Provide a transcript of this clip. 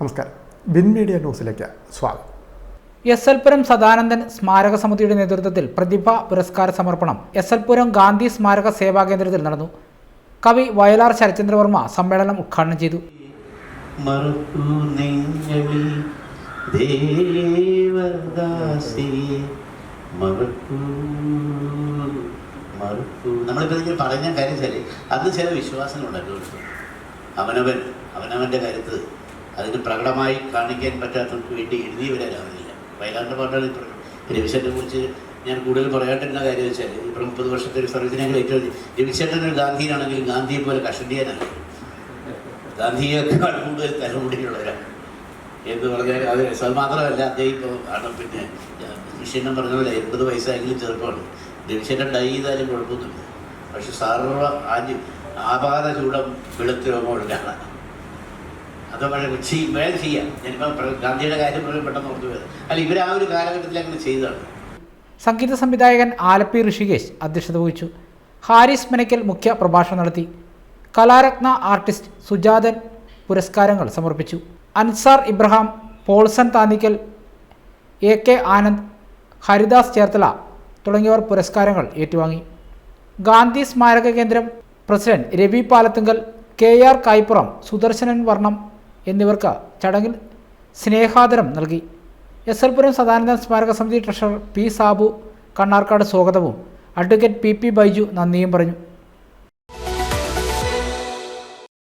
നമസ്കാരം. Bin media ന്യൂസിലേക്ക് സ്വാഗതം. എസ് എൽ പുരം സദാനന്ദൻ സ്മാരക സമിതിയുടെ നേതൃത്വത്തിൽ പ്രതിഭ പുരസ്കാര സമർപ്പണം എസ് എൽ പുരം ഗാന്ധി സ്മാരക സേവാ കേന്ദ്രത്തിൽ നടന്നു. കവി വയലാർ ശരചന്ദ്രവർമ്മ സമ്മേളനം ഉദ്ഘാടനം ചെയ്തു. നമ്മളിപ്പോൾ കാര്യം വെച്ചാൽ അന്ന് ചില വിശ്വാസങ്ങളുണ്ടല്ലോ അവനവൻ അവനവന്റെ കരുത്ത്. അതിന് പ്രകടമായി കാണിക്കാൻ പറ്റാത്തവർക്ക് വേണ്ടി എഴുതിയവരാരാവുന്നില്ല വയലാറിന്റെ പാട്ടാണ് ഇപ്പോൾ രവിശേട്ടനെ കുറിച്ച് ഞാൻ കൂടുതൽ പറയാണ്ടിരുന്ന കാര്യം വെച്ചാൽ ഇപ്പോൾ മുപ്പത് വർഷത്തെ ഒരു സർവീസിനെ ഏറ്റവും രവിശേട്ടൻ ഒരു ഗാന്ധിയാണെങ്കിലും ഗാന്ധിയെ പോലെ കഷണ്ടിയാനാണ്. ഗാന്ധിയേക്കാൾ കൂടുതൽ തലമുടിയിലുള്ളവരാണ് എന്ന് പറഞ്ഞാൽ അത് അത് മാത്രമല്ല അദ്ദേഹം ഇപ്പോൾ ആണ് പിന്നെ വിഷയം പറഞ്ഞ പോലെ എൺപത് വയസ്സായെങ്കിലും ചെറുപ്പമാണ്. രവിശേട്ടൻ ഡൈ ചെയ്താലും കുഴപ്പമൊന്നുമില്ല. പക്ഷെ സർവ ആദ്യം ആപാത ചൂടം വെളുത്ത രോഗമുള്ളതാണ് അത് വളരെ ഉച്ചയും വേഗം ചെയ്യാം. ഞാനിപ്പോൾ ഗാന്ധിയുടെ കാര്യം പറഞ്ഞ് പെട്ടെന്ന് ഓർത്തു പോയത്. അല്ല ഇവർ ആ ഒരു കാലഘട്ടത്തിൽ അങ്ങനെ ചെയ്തതാണ്. സംഗീത സംവിധായകൻ ആലപ്പി ഋഷികേശ് അധ്യക്ഷത വഹിച്ചു. ഹാരിസ് മെനക്കൽ മുഖ്യ പ്രഭാഷണം നടത്തി. കലാരത്ന ആർട്ടിസ്റ്റ് സുജാതൻ പുരസ്കാരങ്ങൾ സമർപ്പിച്ചു. അൻസാർ ഇബ്രഹാം പോൾസൺ താന്നിക്കൽ എ കെ ആനന്ദ് ഹരിദാസ് ചേർത്തല തുടങ്ങിയവർ പുരസ്കാരങ്ങൾ ഏറ്റുവാങ്ങി. ഗാന്ധി സ്മാരക കേന്ദ്രം president Ravi Palathungal K R Kaipuram Sudarshanan Varnam എന്നിവർക്ക് ചടങ്ങിൽ സ്നേഹാദരം നൽകി. എസ് എൽ പുരം സദാനന്ദൻ സ്മാരക സമിതി ട്രഷറർ പി സാബു കണ്ണാർക്കാട് സ്വാഗതവും. അഡ്വക്കേറ്റ് പി പി ബൈജു നന്ദിയും പറഞ്ഞു.